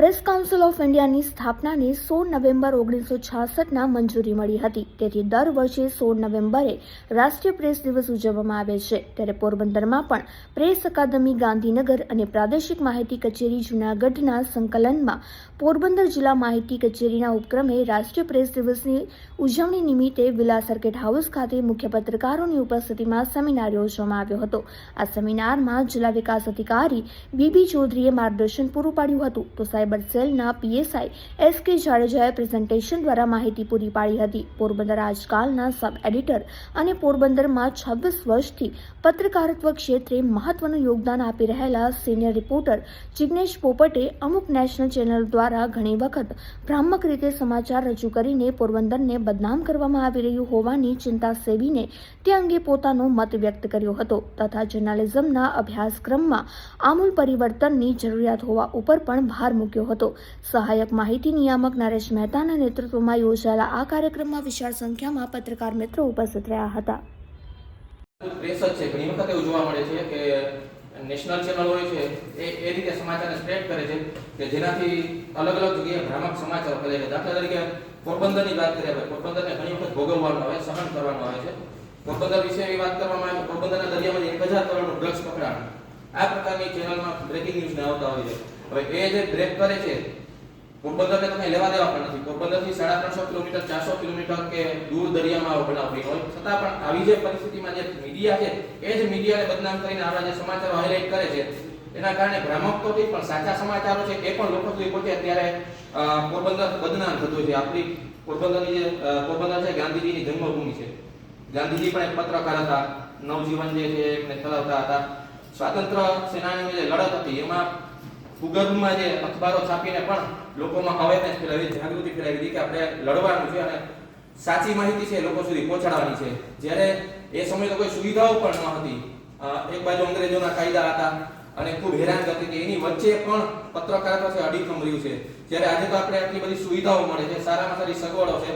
Press council of ઇન્ડિયાની સ્થાપનાને સોળ November ઓગણીસો છાસઠના મંજૂરી મળી હતી. તેથી દર વર્ષે સોળ નવેમ્બરે રાષ્ટ્રીય પ્રેસ દિવસ ઉજવવામાં આવે છે. ત્યારે પોરબંદરમાં પણ પ્રેસ અકાદમી, ગાંધીનગર અને પ્રાદેશિક માહિતી કચેરી જૂનાગઢના સંકલનમાં પોરબંદર જિલ્લા માહિતી કચેરીના ઉપક્રમે રાષ્ટ્રીય પ્રેસ દિવસની ઉજવણી નિમિત્તે વિલા સર્કિટ હાઉસ ખાતે મુખ્ય પત્રકારોની ઉપસ્થિતિમાં સેમિનાર યોજવામાં આવ્યો હતો. આ સેમિનારમાં જિલ્લા વિકાસ અધિકારી બીબી ચૌધરીએ માર્ગદર્શન પૂરું પાડ્યું હતું. તો સાયબર સેલના પીએસઆઈ એસ કે જાડેજાએ પ્રેઝન્ટેશન દ્વારા માહિતી પૂરી પાડી હતી. પોરબંદર આજકાલના સબ એડિટર અને પોરબંદરમાં છવ્વીસ વર્ષથી પત્રકારત્વ ક્ષેત્રે મહત્વનું યોગદાન આપી રહેલા સિનિયર રિપોર્ટર જિજ્ઞેશ પોપટે અમુક નેશનલ ચેનલ દ્વારા ઘણી વખત ભ્રામક રીતે સમાચાર રજૂ કરીને પોરબંદરને બદનામ કરવામાં આવી રહ્યું હોવાની ચિંતા સેવીને તે અંગે પોતાનો મત વ્યક્ત કર્યો હતો તથા જર્નાલિઝમના અભ્યાસક્રમમાં આમૂલ પરિવર્તનની જરૂરિયાત હોવા ઉપર પણ ભાર મૂક્યો હતો. સહાયક માહિતી નિયામક નરેશ મહેતાના નેતૃત્વમાં યોજાયેલા આ કાર્યક્રમમાં વિશાળ સંખ્યામાં પત્રકાર મિત્રો ઉપસ્થિત રહ્યા હતા. પ્રેસ છે. ઘણી વખત એવું જોવા મળે છે કે નેશનલ ચેનલ હોય છે, એ એ રીતે સમાચારને સ્પ્રેડ કરે છે કે જેનાથી અલગ અલગ જગ્યાએ ભ્રામક સમાચાર ફેલાય છે. દાખલા તરીકે પોરબંદરની વાત કરીએ આપણે, પોરબંદરને ઘણી વખત ભોગવવાનું આવે સહન કરવાનું આવે છે. પોરબંદર વિશે એવી વાત કરવામાં આવે પોરબંદરના દરિયામાં એક હજાર કરોડનું ડ્રગ્સ પકડાણ. આ પ્રકારની ચેનલમાં બ્રેકિંગ ન્યૂઝ આવતા હોય છે. હવે એ જે બ્રેક કરે છે, પોરબંદરને તો કંઈ લેવા દેવા પણ નથી. પોરબંદરથી સાડા ત્રણસો કિલોમીટર, ચારસો કિલોમીટર કે દૂર દરિયામાં આવો બનાવ હોય. છતાં પણ આવી જે પરિસ્થિતિમાં જે મીડિયા છે, એ જ મીડિયાને બદનામ કરીને આવા જે સમાચારો હાઇલાઇટ કરે છે, એના કારણે ભ્રામક તો પણ સાચા સમાચારો છે, એ પણ લોકો સુધી પહોંચે. ત્યારે પોરબંદર બદનામ થતું છે. આપણી પોરબંદરની જે પોરબંદર છે, ગાંધીજીની જન્મભૂમિ છે. ગાંધીજી પણ એક પત્રકાર હતા, નવજીવન જે છે, એમને ચલાવતા હતા. સ્વાતંત્ર્ય સેનાની જે લડત હતી, એમાં ભૂગર્ભમાં જે અખબારો છાપીને પણ લોકોમાં અવેરનેસ ફેલાવી, જાગૃતિ ફેલાવી હતી કે આપણે લડવાનું છે અને સાચી માહિતી છે લોકો સુધી પહોંચાડવાની છે. જ્યારે એ સમયે તો કોઈ સુવિધાઓ પણ ન હતી. એક બાજુ અંગ્રેજોના કાયદા હતા અને ખૂબ હેરાન કરતી હતી. એની વચ્ચે પણ પત્રકારત્વ છે, અડીખમ રહ્યું છે. જ્યારે આજે તો આપણે આટલી બધી સુવિધાઓ મળે છે, સારામાં સારી સગવડો છે.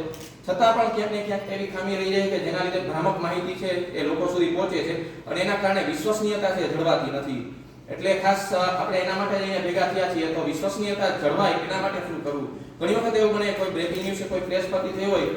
છતાં પણ ક્યાંક ને ક્યાંક એવી ખામી રહી જાય કે જેના લીધે ભ્રામક માહિતી છે એ લોકો સુધી પહોંચે છે અને એના કારણે વિશ્વસનીયતા છે, જળવાતી નથી. એટલે ખાસ આપણે એના માટે અહીંયા ભેગા થયા છીએ તો વિશ્વસનીયતા જળવાય એના માટે શું કરવું? ઘણી વખત એવું બને, કોઈ બ્રેકિંગ ન્યૂઝ કોઈ પ્રેસ પરથી થઈ હોય,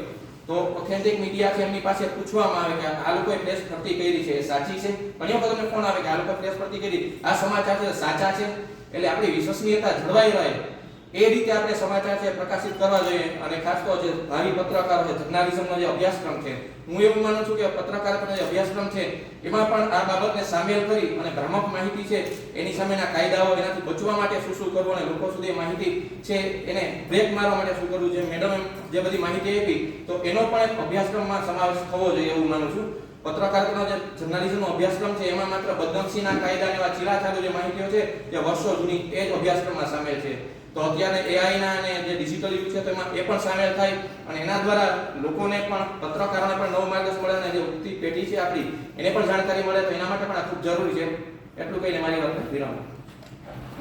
તો ઓથેન્ટિક મીડિયા છે એમની પાસે પૂછવામાં આવે કે આ લોકોએ પ્રેસ ભરતી કરી છે સાચી છે? ઘણી વખત અમને ફોન આવે કે આ લોકો પ્રેસ ભરતી કરી. આ સમાચાર છે, સાચા છે? એટલે આપણી વિશ્વસનીયતા જળવાઈ રહે. એ રીતે આપણે સમાચાર છે પ્રકાશિત કરવા જોઈએ અને ખાસ તો જે ભાવિ પત્રકારો છે, જર્નાલિઝમનો જે અભ્યાસક્રમ છે, હું એવું માનું છું કે પત્રકારત્વનો જે અભ્યાસક્રમ છે, એમાં પણ આ બાબતને સામેલ કરી અને ભ્રામક માહિતી છે, એની સામેના કાયદાઓ એનાથી બચવા માટે શું શું કરવું અને લોકો સુધી માહિતી છે, એને બ્રેક મારવા માટે શું કરવું છે મેડમ જે બધી માહિતી આપી, તો એનો પણ એક અભ્યાસક્રમમાં સમાવેશ થવો જોઈએ એવું માનું છું. પત્રકારત્વનો જે જર્નાલિઝમનો અભ્યાસક્રમ છે, એમાં માત્ર બદનક્ષીના કાયદા અને એવા ચીલાચાલુ જે માહિતીઓ છે, જે વર્ષો જૂની એ જ અભ્યાસક્રમમાં સામેલ છે. તો અત્યારે એઆઈ ના અને જે ડિજિટલ યુગ છે તેમાં એ પણ સામેલ થાય અને એના દ્વારા લોકોને પણ, પત્રકારોને પણ નવો માર્ગદર્શન મળે અને જે ઉક્તિ પેઢી છે આપણી, એને પણ જાણકારી મળે, તો એના માટે પણ આ ખૂબ જરૂરી છે. એટલું કહીને મારી વાત વિરામ